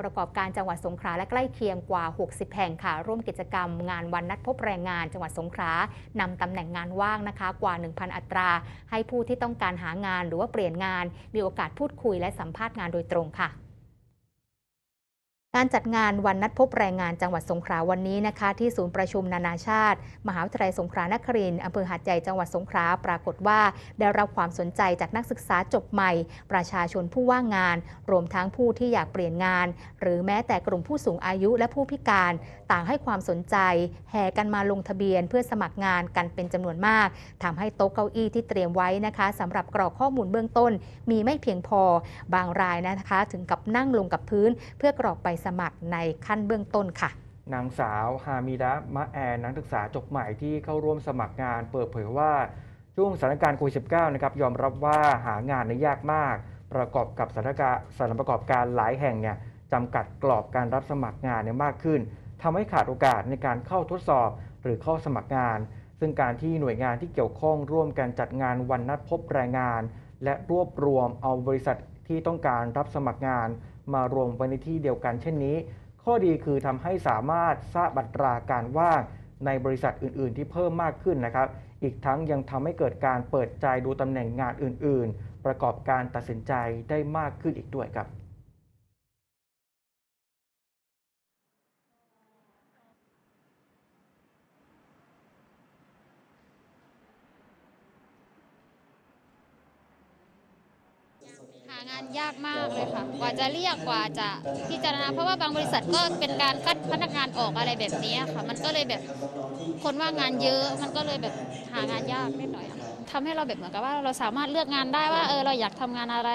ประกอบการจังหวัดสงขลาและใกล้เคียงกว่า 60 แห่งค่ะ ร่วมกิจกรรมงานวันนัดพบแรงงานจังหวัดสงขลานำตำแหน่งงานว่างนะคะกว่า 1,000 อัตรา ให้ผู้ที่ต้องการหางานหรือว่าเปลี่ยนงาน มีโอกาสพูดคุยและสัมภาษณ์งานโดยตรงค่ะ การจัดงานวันนัดพบแรงงานจังหวัดสงขลาวันนี้นะคะ ที่ศูนย์ประชุมนานาชาติ มหาวิทยาลัยสงขลานครินทร์อำเภอหาดใหญ่จังหวัดสงขลาปรากฏว่า ได้รับความสนใจจากนักศึกษาจบใหม่ ประชาชนผู้ว่างงาน รวมทั้งผู้ที่อยากเปลี่ยนงาน หรือแม้แต่กลุ่มผู้สูงอายุและผู้พิการ ต่างให้ความสนใจ แห่กันมาลงทะเบียนเพื่อสมัครงานกันเป็นจำนวนมากทำให้โต๊ะเก้าอี้ที่เตรียมไว้นะคะสำหรับกรอกข้อมูลเบื้องต้น มีไม่เพียงพอ บางรายนะคะ ถึงกับนั่งลงกับพื้นเพื่อกรอกใบสมัครในขั้นเบื้องต้นค่ะ นางสาวฮามิดะมะแอนนักศึกษาจบใหม่ที่เข้าร่วมสมัครงาน เปิดเผยว่าช่วงสถานการณ์โควิด -19 นะครับยอมรับว่าหางานเนี่ยยากมาก ประกอบกับสถานการณ์สถานประกอบการหลายแห่งเนี่ยจำกัดกรอบการรับสมัครงานเนี่ยมากขึ้นทำให้ขาดโอกาสในการเข้าทดสอบหรือเข้าสมัครงาน ซึ่งการที่หน่วยงานที่เกี่ยวข้องร่วมกันจัดงานวันนัดพบแรงงาน และรวบรวมเอาบริษัทที่ต้องการรับสมัครงาน มารวมไว้ในที่เดียวกันเช่นนี้ ข้อดีคือทำให้สามารถทราบอัตราการว่างในบริษัทอื่น ๆ ที่เพิ่มมากขึ้นนะครับ อีกทั้งยังทำให้เกิดการเปิดใจดูตำแหน่งงานอื่น ๆ ประกอบการตัดสินใจได้มากขึ้นอีกด้วยครับางานยากมากเลยค่ะ กว่าจะเรียกกว่าจะพิจารณาเพราะว่าบางบริษัทก็เป็นการคัดพนักงานออกอะไรแบบนี้ค่ะ มันก็เลยแบบคนว่างงานเยอะ มันก็เลยแบบหางานยากนิดหน่อยอะทำให้เราแบบเหมือนกับว่าเราสามารถเลือกงานได้ว่าเออเราอยากทำงานอะไร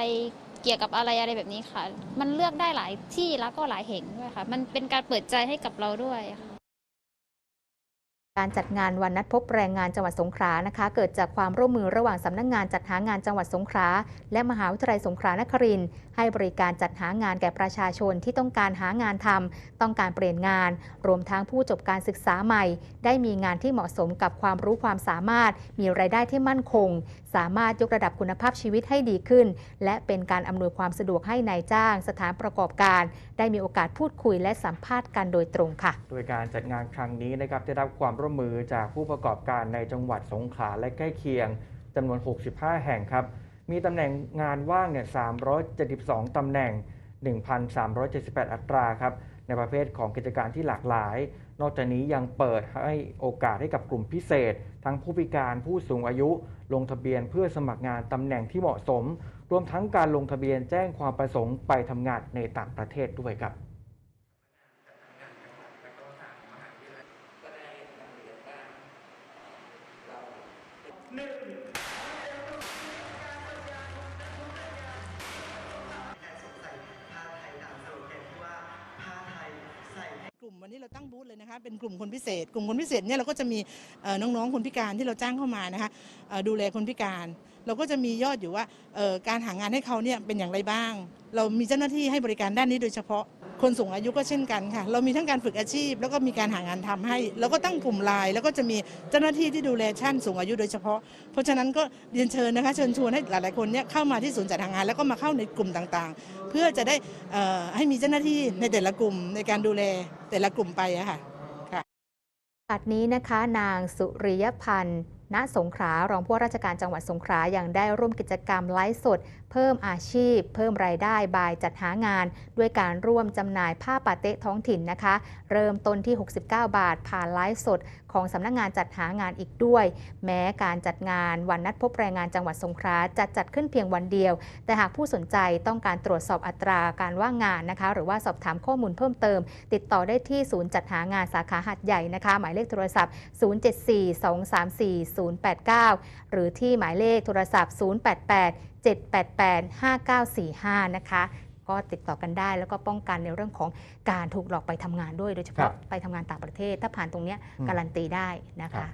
เกี่ยวกับอะไรอะไรแบบนี้ค่ะ มันเลือกได้หลายที่แล้วก็หลายแห่งด้วยค่ะ มันเป็นการเปิดใจให้กับเราด้วยค่ะ การจัดงานวันนัดพบแรงงานจังหวัดสงขลานะคะ เกิดจากความร่วมมือระหว่างสำนักงงานจัดหางานจังหวัดสงขลาและมหาวิทยาลัยสงขลานครินทร์ให้บริการจัดหางานแก่ประชาชนที่ต้องการหางานทำต้องการเปลี่ยนงาน รวมทั้งผู้จบการศึกษาใหม่ ได้มีงานที่เหมาะสมกับความรู้ความสามารถ มีรายได้ที่มั่นคง สามารถยกระดับคุณภาพชีวิตให้ดีขึ้น และเป็นการอำนวยความสะดวกให้นายจ้าง สถานประกอบการ ได้มีโอกาสพูดคุยและสัมภาษณ์กันโดยตรงค่ะ โดยการจัดงานครั้งนี้นะครับได้รับความร่วมมือจากผู้ประกอบการในจังหวัดสงขลาและใกล้เคียงจำนวน 65 แห่งครับ มีตำแหน่งงานว่างเนี่ย 372 ตำแหน่ง 1,378 อัตราครับ ในประเภทของกิจการที่หลากหลาย นอกจากนี้ยังเปิดให้โอกาสให้กับกลุ่มพิเศษ ทั้งผู้พิการผู้สูงอายุ ลงทะเบียนเพื่อสมัครงานตำแหน่งที่เหมาะสม รวมทั้งการลงทะเบียนแจ้งความประสงค์ไปทำงานในต่างประเทศด้วยครับ กลุ่มวันนี้เราตั้งบูธเลยนะคะเป็นกลุ่มคนพิเศษ กลุ่มคนพิเศษเนี่ยเราก็จะมีน้องๆคนพิการที่เราจ้างเข้ามานะคะดูแลคนพิการ เราก็จะมียอดอยู่ว่าการหางานให้เขาเนี่ยเป็นอย่างไรบ้าง เรามีเจ้าหน้าที่ให้บริการด้านนี้โดยเฉพาะ คนสูงอายุก็เช่นกันค่ะ เรามีทั้งการฝึกอาชีพ แล้วก็มีการหางานทำให้ แล้วก็ตั้งกลุ่มไลน์แล้วก็จะมีเจ้าหน้าที่ที่ดูแลท่านสูงอายุโดยเฉพาะ เพราะฉะนั้นก็เรียนเชิญนะคะเชิญชวนให้หลายๆคนเนี่ยเข้ามาที่ศูนย์จัดหางาน แล้วก็มาเข้าในกลุ่มต่างๆ เพื่อจะได้ให้มีเจ้าหน้าที่ในแต่ละกลุ่มในการดูแลแต่ละกลุ่มไปอะค่ะปัดนี้นะคะ นางสุริยพันธ์ ณสงขลารองผู้ว่าราชการจังหวัดสงขลายังได้ร่วมกิจกรรมไลฟ์สด เพิ่มอาชีพ เพิ่มรายได้บายจัดหางาน ด้วยการร่วมจำหน่ายผ้าปาเต๊ะท้องถิ่นนะคะ เริ่มต้นที่ 69 บาท ผ่านไลฟ์สด ของสำนักงงานจัดหางานอีกด้วย แม้การจัดงานวันนัดพบแรงงานจังหวัดสงขลาจะจัดขึ้นเพียงวันเดียว แต่หากผู้สนใจต้องการตรวจสอบอัตราการว่างงานนะคะ หรือว่าสอบถามข้อมูลเพิ่มเติม ติดต่อได้ที่ศูนย์จัดหางานสาขาหัดใหญ่นะคะ หมายเลขโทรศัพท์ 074-234-089 หรือที่หมายเลขโทรศัพท์ 088 788 5945 นะคะ ก็ติดต่อกันได้ แล้วก็ป้องกันในเรื่องของการถูกหลอกไปทำงานด้วยโดยเฉครัพาะบไปทำงานต่างประเทศ ถ้าผ่านตรงเนี้ยอืมการันตีได้นะครัคะบ